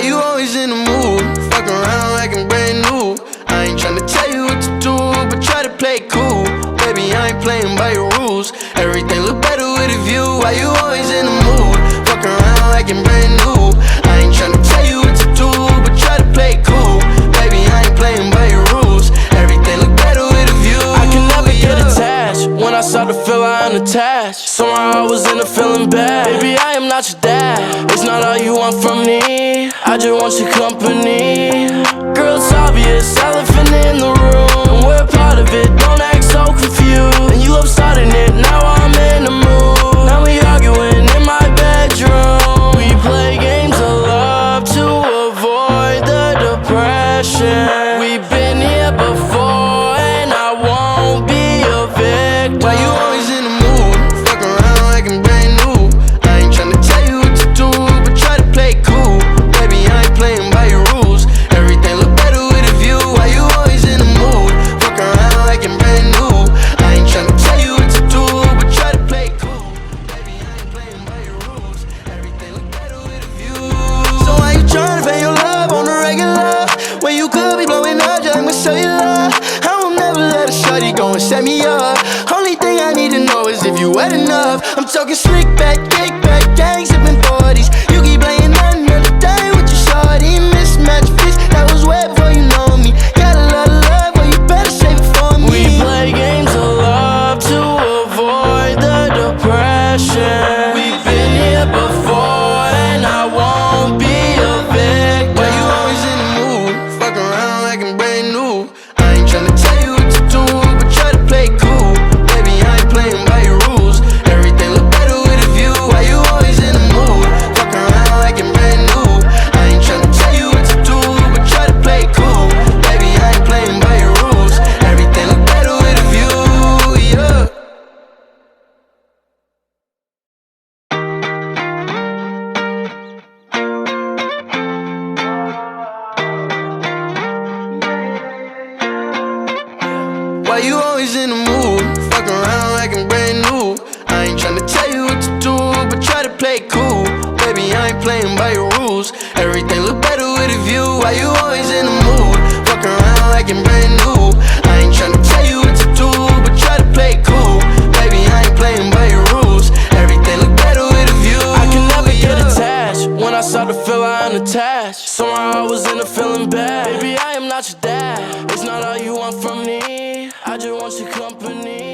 Why you always in the mood? Fuck around like I'm brand new. I ain't tryna tell you what to do, but try to play cool. Baby, I ain't playing by your rules. Everything look better with a view. Why you always in the mood? Fuck around like I'm brand new. I ain't tryna tell you what to do, but try to play cool. Baby, I ain't playing by your rules. Everything look better with a view. I can never get attached when I start to feel I'm attached. So Somehow I was in a feeling bad. Baby, I am not your dad. It's not all you want from me. I just want your company. Girl, it's obvious, elephant in the room. We're part of it, you your love on the regular? When you could be blowing up just like my cellular. I will never let a shorty go and set me up. Only thing I need to know is if you wet enough. I'm talking slick back, kick back, gang Why you always in the mood? Fuck around like I'm brand new. I ain't tryna tell you what to do, but try to play cool. Baby, I ain't playing by your rules. Everything look better with a view. Why you always in the mood? Fuck around like I'm brand new. I ain't tryna tell you what to do, but try to play cool. Baby, I ain't playing by your rules. Everything look better with a view. I can never get attached when I start to feel I unattached. Somehow I was in a feeling bad. Baby, I am not your dad. It's not all you want from me. Just want your company.